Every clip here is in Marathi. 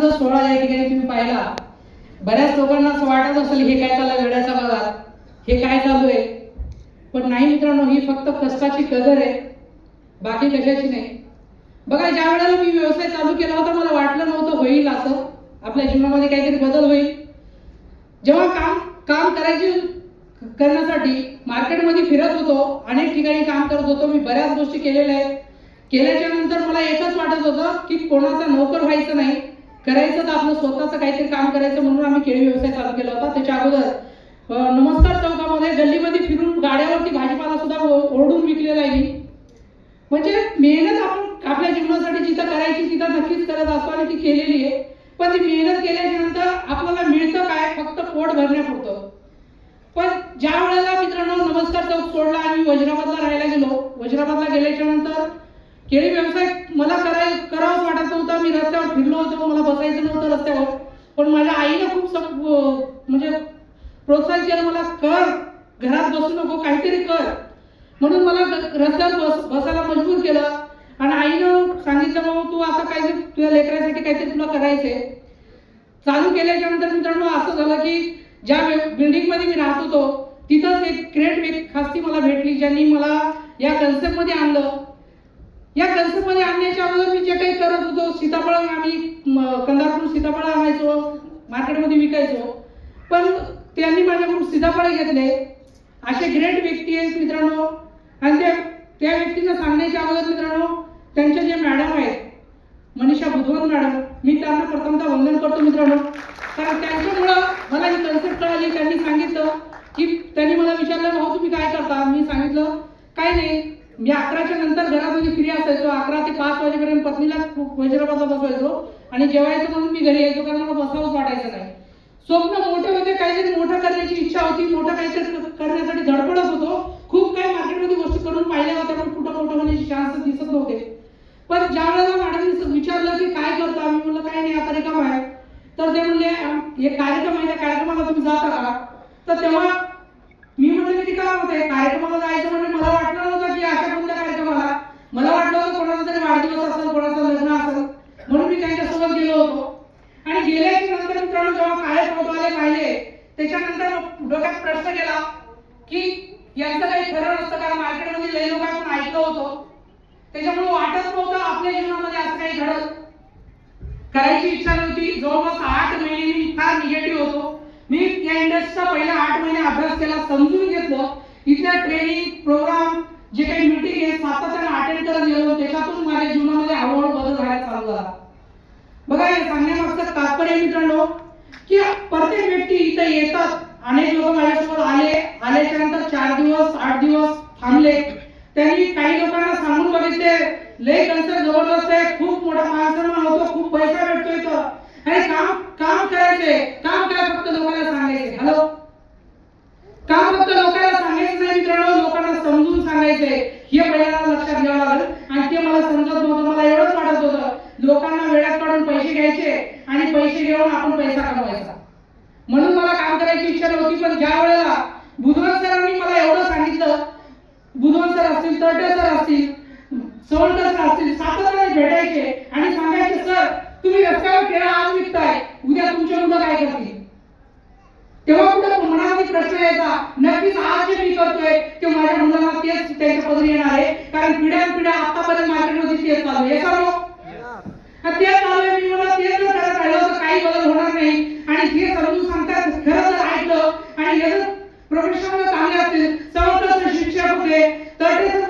जो सोहळा या ठिकाणी तुम्ही पाहिला बऱ्याच लोकांना असं वाटत असेल हे काय चाललं वेड्याच्या भागात? हे काय चालू आहे? पण नाही मित्रांनो ही फक्त कष्टाची कदर आहे. बाकी कशाची नाही. बघा ज्या वेळेला मी व्यवसाय चालू केला होता मला वाटलं नव्हतं होईल असं. आपल्या जीवनामध्ये काहीतरी बदल होईल. जेव्हा काम काम करायचे करण्यासाठी मार्केटमध्ये फिरत होतो अनेक ठिकाणी काम करत होतो मी बऱ्याच गोष्टी केलेल्या आहेत. केल्याच्यानंतर मला एकच वाटत होतं की कोणाचा नोकर व्हायचं नाही. करायचं तर आपलं स्वतःचं काहीतरी काम करायचं म्हणून आम्ही केळी व्यवसाय चालू केला होता. त्याच्या अगोदर नमस्कार चौकामध्ये गल्लीमध्ये फिरून गाड्यावरती भाजीपाला सुद्धा ओ- ओरडून विकलेला आहे म्हणजे मेहनत आपण आपल्या जीवनासाठी जिथं करायची तिथं नक्कीच करत असतो आणि ती केलेली आहे. पण ती मेहनत केल्याच्यानंतर आपल्याला मिळतं काय? फक्त पोट भरण्यापुरतं. पण ज्या वेळेला मित्रांनो नमस्कार चौक सोडला आणि वज्राबादला राहायला गेलो वज्राबादला गेल्याच्यानंतर केळी व्यवसाय मला कराय करावंच वाटत होतं. मी रस्त्यावर फिरलो होतो. मला बसायचं नव्हतं रस्त्यावर. पण माझ्या आईने खूप सप म्हणजे प्रोत्साहित केलं. मला कर घरात बसू नको काहीतरी कर. म्हणून मला रस्त्यात रस्त्यावर बस बसायला मजबूर केलं. आणि आईनं सांगितलं बाबा तू आता काहीतरी तुझ्या लेकरासाठी काहीतरी तुला करायचंय. चालू केल्याच्यानंतर मित्रांनो असं झालं की ज्या बिल्डिंगमध्ये मी राहत होतो तिथंच एक क्रेट खास्ती मला भेटली ज्यांनी मला या कन्सेप्टमध्ये आणलं. या कन्सेप्ट आणण्याच्या अगोदर मी जे काही करत होतो सीताफळ आम्ही म, सीताफळ आणायचो मार्केटमध्ये विकायचो. पण त्यांनी माझ्याकडून सीताफळ घेतले. असे ग्रेट व्यक्ती आहेत मित्रांनो. आणि त्या त्या व्यक्तींना सांगण्याच्या अगोदर मित्रांनो त्यांच्या जे मॅडम आहेत मनीषा बुधवंत मॅडम मी त्यांना प्रथमतः वंदन करतो मित्रांनो. कारण त्यांच्यामुळं मला ही कन्सेप्ट कळाली त्यांनी सांगितलं की त्यांनी मला विचारलं भाऊ तुम्ही काय करता? मी सांगितलं काय नाही मी अकराच्या नंतर घरामध्ये म्हणजे फ्री असायचो. अकरा ते पाच वाजेपर्यंत पत्नीला वज्रपाचा बसवायचो आणि जेवायचं म्हणून मी घरी यायचो कारण मला बसावंच वाटायचं नाही. स्वप्न मोठे होते काहीतरी मोठं करण्याची इच्छा होती. मोठं काहीतरी करण्यासाठी धडपडत होतो. खूप काही मार्केटमध्ये गोष्टी करून पाहिल्या होत्या पण कुठं मोठं म्हणजे होण्याची चान्स दिसत नव्हते. पण ज्या वेळेला मॅडमनी विचारलं की काय करतो आम्ही म्हणलं काय नाही आता कार्यक्रम आहे. तर ते म्हणले हे कार्यक्रम आहे त्या कार्यक्रमाला तुम्ही जाता का तर तेव्हा मी म्हटलं की काय होते कार्यक्रमाला जायचं म्हणजे मला वाटलं नव्हतं की अशा कोणत्या कार्यक्रमाला मला वाटलं होतं कोणाचा तरी वाढदिवस असेल कोणाचं लग्न असेल. म्हणून मी त्यांच्यासोबत गेलो होतो. आणि गेल्याच्यानंतर मित्रांनो जेव्हा काय फोटो आले पाहिले त्याच्यानंतर डोक्यात प्रश्न केला की यांचं काही खरं नसतं कारण मार्केटमध्ये म्हणजे लय लोक आपण ऐकलं होतं. त्याच्यामुळे वाटत नव्हतं आपल्या जीवनामध्ये असं काही घडत करायची इच्छा नव्हती. जवळपास आठ महिने मी फार निगेटिव्ह होतो. मी या इंडस्ट्रीचा पहिला आठ महिने अभ्यास केला समजून घेतलं. इथल्या ट्रेनिंग प्रोग्राम जे काही मीटिंग आहे सातत्याने अटेंड करत गेलो त्याच्यातून माझ्या जीवनामध्ये हळूहळू बदल व्हायला चालू झाला. बघा हे सांगण्यामागचं तात्पर्य मित्रांनो की प्रत्येक व्यक्ती इथं येतात. अनेक लोक माझ्यासोबत आले. आल्याच्यानंतर चार दिवस आठ दिवस थांबले. त्यांनी काही लोकांना सांगून बघितले लय कन्सर्ट जबरदस्त आहे. खूप मोठा माणसांना होतो. खूप पैसा भेटतो इथं. आणि काम काम करायचे. काम करायला फक्त लोकांना सांगायचे हॅलो काम फक्त लोकांना सांगायचं नाही मित्रांनो लोकांना समजून सांगायचंय हे पहिल्यांदा लक्षात घ्यावं लागेल आणि ते मला समजत नव्हतं मला एवढंच वाटत होतं लोकांना वेळात काढून पैसे घ्यायचे आणि पैसे घेऊन आपण पैसा कमवायचा म्हणून मला काम करायची इच्छा नव्हती पण ज्या वेळेला बुधवार सरांनी मला एवढं सांगितलं बुधवार सर असतील तरटे सर असतील सवंकर सर असतील सातत्याने भेटायचे आणि सांगायचे सर तुम्ही रस्त्यावर खेळा आज विकताय उद्या तुमचे मुलं काय करतील? तेव्हा कुठं मनामध्ये प्रश्न यायचा नक्कीच आज जे मी करतोय ते माझ्या मुलांना तेच त्यांच्या पदरी येणार आहे कारण पिढ्यान पिढ्या आतापर्यंत मार्केटमध्ये तेच चालू आहे सर्व आणि तेच चालू आहे मी मला तेच जर करत राहिलो तर काही बदल होणार नाही आणि हे समजून सांगतात खरं जर ऐकलं आणि हे जर प्रोफेशनल चांगले असतील समोर शिक्षक होते तर ते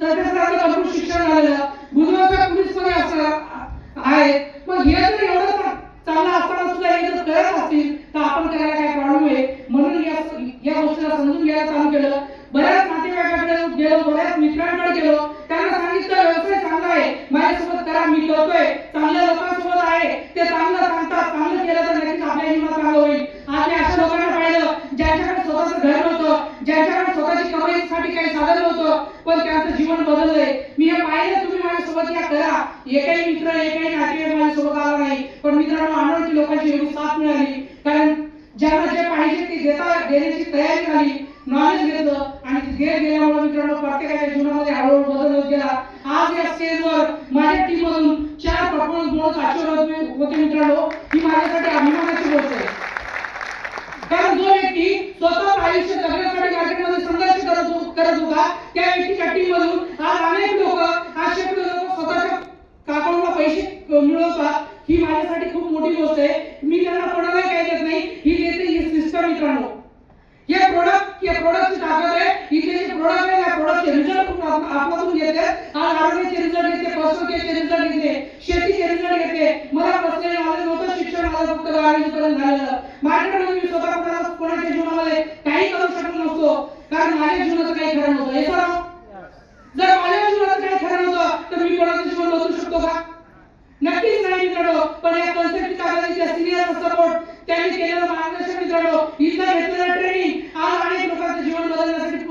तर कम्प्युटर शिक्षण झालेलं बुधवारच्या पोलीसमध्ये असं आहे मग हे जर एवढं चा- चांगलं असताना सुद्धा हे जर करत असतील तर आपण करायला काय प्रॉब्लेम आहे? म्हणून या या गोष्टीला समजून घ्यायला चालू केलं बऱ्याच नातेवाईकाकडे गेलो बऱ्याच मित्रांकडे गेलो. त्यांना सांगितलं व्यवसाय चांगला आहे. माझ्यासोबत करा मी करतोय. चांगल्या लोकांसोबत आहे. ते चांगलं सांगतात. चांगलं केलं तर नक्कीच आपल्या जीवनात चांगलं होईल. आज मी अशा लोकांना पाहिलं ज्यांच्याकडे स्वतःचं घर नव्हतं ज्यांच्याकडे स्वतःची कमाईसाठी काही साधन नव्हतं पण त्यांचं जीवन बदललंय. मी हे पाहिलं तुम्ही माझ्यासोबत या करा. एकही मित्र एकही नातेवाईक माझ्यासोबत आला नाही. पण मित्रांनो अनोळखी लोकांची एवढी साथ मिळाली. कारण ज्यांना जे पाहिजे ते देता देण्याची तयारी झाली नॉलेज घेतलं आणि घेत गेल्यामुळे मित्रांनो प्रत्येकाच्या जीवनामध्ये हळूहळू बदल होत गेला. आज या स्टेजवर माझ्या टीम मधून चार परफॉर्मन्स बोनस अचीव्ह होते मित्रांनो. ही माझ्यासाठी अभिमानाची गोष्ट आहे कारण जो व्यक्ती स्वतः आयुष्य जगण्यासाठी मार्केटमध्ये संघर्ष करत हो- करत होता त्या व्यक्तीच्या टीम मधून आज अनेक लोक आज शेकडो लोक स्वतःच्या काकांना पैसे क- मिळवतात ही माझ्यासाठी खूप मोठी गोष्ट आहे मी त्यांना कोणालाही काही देत नाही ही देते ही सिस्टम मित्रांनो हे प्रोडक्ट या प्रोडक्टची ताकद आहे इथे जे प्रोडक्ट आहे या प्रोडक्टचे रिझल्ट खूप आप- आपल्यातून घेते आरोग्य चरित्र घेते पर्सनल चरित्र घेते शेती चरित्र घेते. मला पर्सनली माझं नव्हतं शिक्षण माझं फक्त बारावीपर्यंत झालेलं. माझ्याकडे मी स्वतः कोणाला कोणाच्या जीवनामध्ये काही करू शकत नसतो कारण माझ्या जीवनाचं काही खरं नव्हतं. हे सर जर माझ्या जीवनाचं काही खरं नव्हतं तर मी कोणाचं जीवन बसू शकतो का? नक्कीच नाही मित्रांनो. पण या कन्सेप्टची ताकदीच्या सिनियर सपोर्ट त्यांनी केलेलं मार्गदर्शन मित्रांनो इथं घेतलेलं ट्रेनिंग आज अनेक लोकांचं जीवन बदलण्यासाठी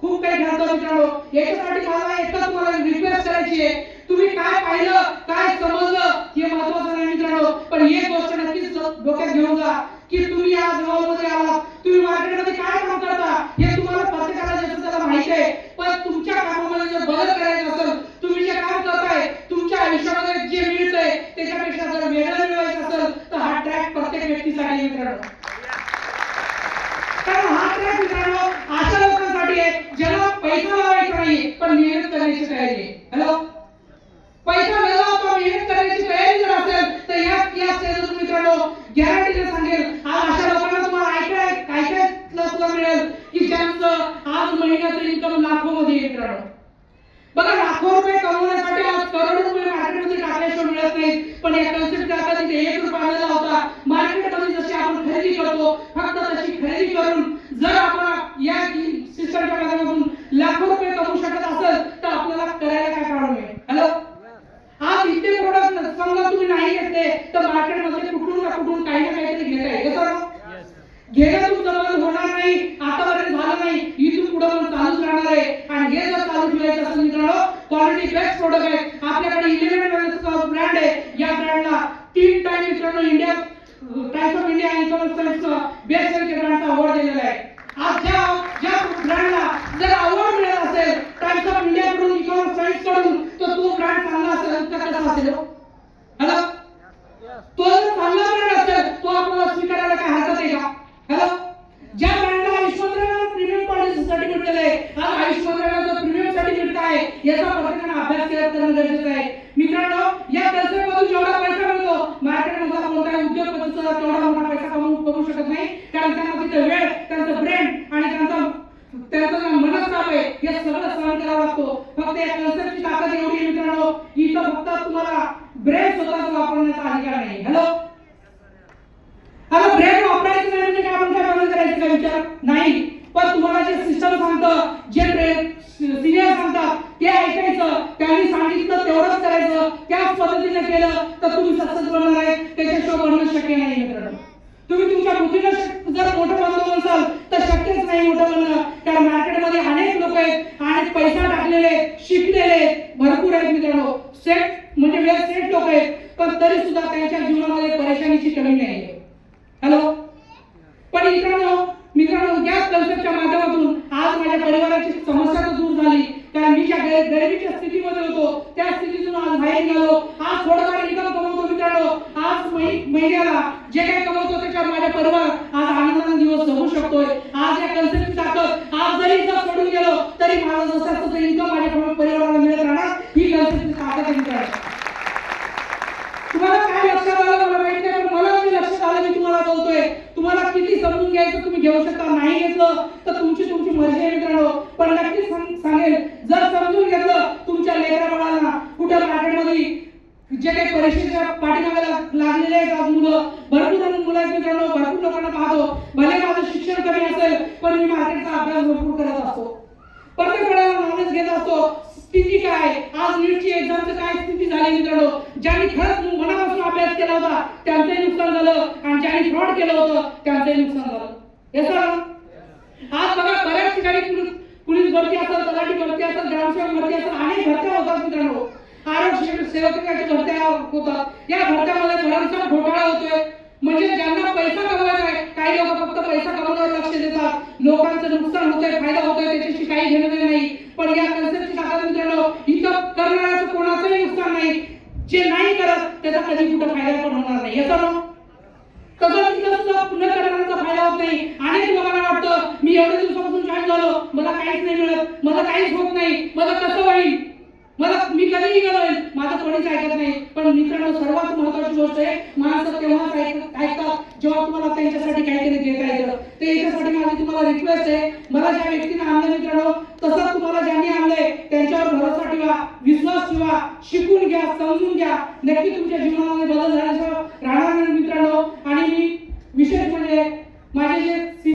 खूप काही ठरतं मित्रांनो. याच्यासाठी मला एकच तुम्हाला रिक्वेस्ट करायची आहे. तुम्ही काय पाहिलं काय समजलं हे महत्वाचं नाही मित्रांनो. पण एक गोष्ट नक्कीच डोक्यात घेऊन जा की तुम्ही या मध्ये आलात. तुम्ही मार्केटमध्ये काय काम करता हे तुम्हाला प्रत्येकाला जसं त्याला माहिती आहे. पण तुमच्या कामामध्ये जर बदल करायचं असेल तुम्ही जे काम करताय तुमच्या आयुष्यामध्ये जे मिळतंय त्याच्यापेक्षा जर वेगळं मिळवायचं असेल तर हा ट्रॅक प्रत्येक व्यक्तीसाठी मित्रांनो. कारण हा ट्रॅक मित्रांनो नाही पण मेहनत करण्याची तयारी. हॅलो पैसा मिळाला लावता मेहनत करण्याची तयारी जर असेल तर या या स्टेजवर मित्रांनो गॅरंटीने सांगेल. आज अशा लोकांना तुम्हाला ऐकाय काय काय सुद्धा मिळेल की ज्यांचं आज महिन्याचं इन्कम लाखो मध्ये मित्रांनो. बघा लाखो रुपये कमवण्यासाठी आज करोडो रुपये मार्केटमध्ये टाकल्याशिवाय मिळत नाही पण या कन्सेप्ट आता तिथे एक रुपया आलेला होता. मार्केटमध्ये जशी आपण खरेदी करतो फक्त तशी खरेदी करून जर आपण या सिस्टमच्या माध्यमातून लाखो रुपये कमवू शकत असेल तर आपल्याला करायला काय प्रॉब्लेम आहे? हॅलो आज इथे प्रोडक्ट समजा तुम्ही नाही घेतले तर मार्केटमध्ये कुठून ना कुठून काही ना काहीतरी घेत आहे कसं घेणं तुमचं बंद होणार नाही आतापर्यंत झालं नाही इथून पुढे पण चालूच राहणार आहे. आणि हे जर चालू ठेवायचं असेल मित्रांनो क्वालिटी बेस्ट प्रोडक्ट आहे. आपल्याकडे इलेव्हन ब्रँड आहे. या ब्रँडला तीन टाइम मित्रांनो इंडिया टाइम्स ऑफ इंडिया आणि बेस्ट सेलच्या ब्रँडचा अवॉर्ड दिलेला आहे. आज ज्या ज्या ब्रँडला जर अवॉर्ड मिळत असेल टाइम्स ऑफ इंडिया कडून इकॉनॉमिक सायन्सकडून तर तो ब्रँड चांगला असेल तर कसा असेल हो? हॅलो तो जर चांगला ब्रँड असेल तो आपल्याला स्वीकारायला काय हरकत आहे का हॅलो ज्या ब्रँडला आयुष्यमान प्रीमियम क्वालिटी सर्टिफिकेट दिलं आहे आज आयुष्यमान प्रीमियम सर्टिफिकेट काय आहे याचा प्रत्येकाने अभ्यास केला करणं गरजेचं आहे. मित्रांनो या कल्चरमधून जेवढा पैसा मिळतो मार्केटमधला कोणताही उद्योगपतीचा तेवढा मोठा पैसा कमवू कमवू शकत नाही. कारण त्यांना तिथे वेळ त्यांचं ब्रेन आणि त्यांचा त्यांचा जो मनस्ताप आहे हे सगळं सहन करावं लागतो. फक्त या कल्चरची ताकद एवढी आहे मित्रांनो इथं फक्त तुम्हाला ब्रेन स्वतःचा वापरण्याचा अधिकार नाही. हॅलो आता ब्रेन वापरायचं नाही म्हणजे काय आपण काय बंद करायचं का विचार नाही पण तुम्हाला जे सिस्टम सांगतं जे ब्रेन सिनियर सांगतात ते ऐकायचं त्यांनी सांगितलं तेवढंच करायचं त्याच पद्धतीने केलं तर तुम्ही सक्सेस बनणार आहे त्याच्याशिवाय बनणं शक्य नाही मित्रांनो. तुम्ही तुमच्या बुद्धीला जर मोठं बनलो नसाल तर शक्यच नाही मोठं बनणं कारण मार्केटमध्ये अनेक लोक आहेत आणि पैसा टाकलेले शिकलेले भरपूर आहेत मित्रांनो. सेट म्हणजे वेळ सेट लोक आहेत पण तरी सुद्धा त्यांच्या जीवनामध्ये परेशानीची कमी नाही आहे. हॅलो? पण मित्रांनो मित्रांनो गॅस कल्चरच्या माध्यमातून आज माझ्या परिवाराची समस्या तर दूर झाली कारण मी ज्या गै- गरिबीच्या स्थितीमध्ये होतो त्या स्थितीतून आज बाहेर निघालो आज थोडंफार इन्कम कमवतो मित्रांनो आज मै- महिन्याला जे काही कमवतो त्याच्यावर माझा परिवार आज आनंदाने दिवस जगू शकतोय आज या कन्सेप्टची ताकद आज जरी इथं सोडून गेलो तरी माझं जसं तसं इन्कम माझ्या परिवाराला मिळत राहणार ही कन्सेप्टची ताकद आहे मित्रांनो तुम्हाला काय लक्षात आलं मला माहीत नाही पण मला जे लक्षात आलं तुम्हाला बोलतोय तुम्हाला किती समजून घ्यायचं तुम्ही घेऊ शकता नाही घेतलं तर तुमची तुमची मर्जी आहे मित्रांनो. पण नक्कीच सांगेल जर समजून घेतलं तुमच्या लेकरा बाळांना कुठे मार्केटमध्ये जे काही परीक्षेच्या पाठीमागायला लागलेले आहेत आज मुलं भरपूर जण मुलं आहेत मित्रांनो भरपूर लोकांना पाहतो. भले माझं शिक्षण कमी असेल पण मी मार्केटचा अभ्यास भरपूर करत असतो. प्रत्येक वेळेला नॉलेज घेत असतो स्थिती काय? आज नीटची एक्झामचं काय स्थिती झाली मित्रांनो? ज्यांनी खरंच मनापासून अभ्यास केला होता त्यांचंही नुकसान झालं. आणि ज्यांनी फ्रॉड केलं होतं त्यांचंही नुकसान झालं. हे सर आज बघा बऱ्याच ठिकाणी पोलीस भरती असेल तलाठी भरती असेल ग्रामसेवक भरती असेल अनेक भरत्या होतात मित्रांनो. आरोग्य सेवकाच्या भरत्या होतात. या भरत्यामध्ये घरांचा घोटाळा होतोय. म्हणजे ज्यांना पैसा कमवायचा काही लोक फक्त पैसा कमवण्यावर लक्ष देतात. लोकांचं नुकसान होतंय फायदा होतोय त्याच्याशी काही घेणं देणं नाही. पण या कन्सेप्टची ताकद मित्रांनो इथं करणाऱ्याचं कोणाचंही नुकसान नाही. जे नाही करत त्याचा कधी कुठं फायदा पण होणार नाही. याचा ना? तसं सुद्धा पुण्य करणाऱ्याचा फायदा होत नाही. अनेक लोकांना वाटतं मी एवढ्या दिवसापासून जॉईन झालो मला काहीच नाही मिळत मला काहीच होत नाही मला कसं होईल? मला मी कधीही गेलो माझं कोणीच ऐकत नाही. पण मित्रांनो सर्वात महत्वाची गोष्ट आहे माणसं तेव्हाच ऐकतात जेव्हा तुम्हाला त्यांच्यासाठी काहीतरी देता येतं ते याच्यासाठी माझी तुम्हाला रिक्वेस्ट आहे.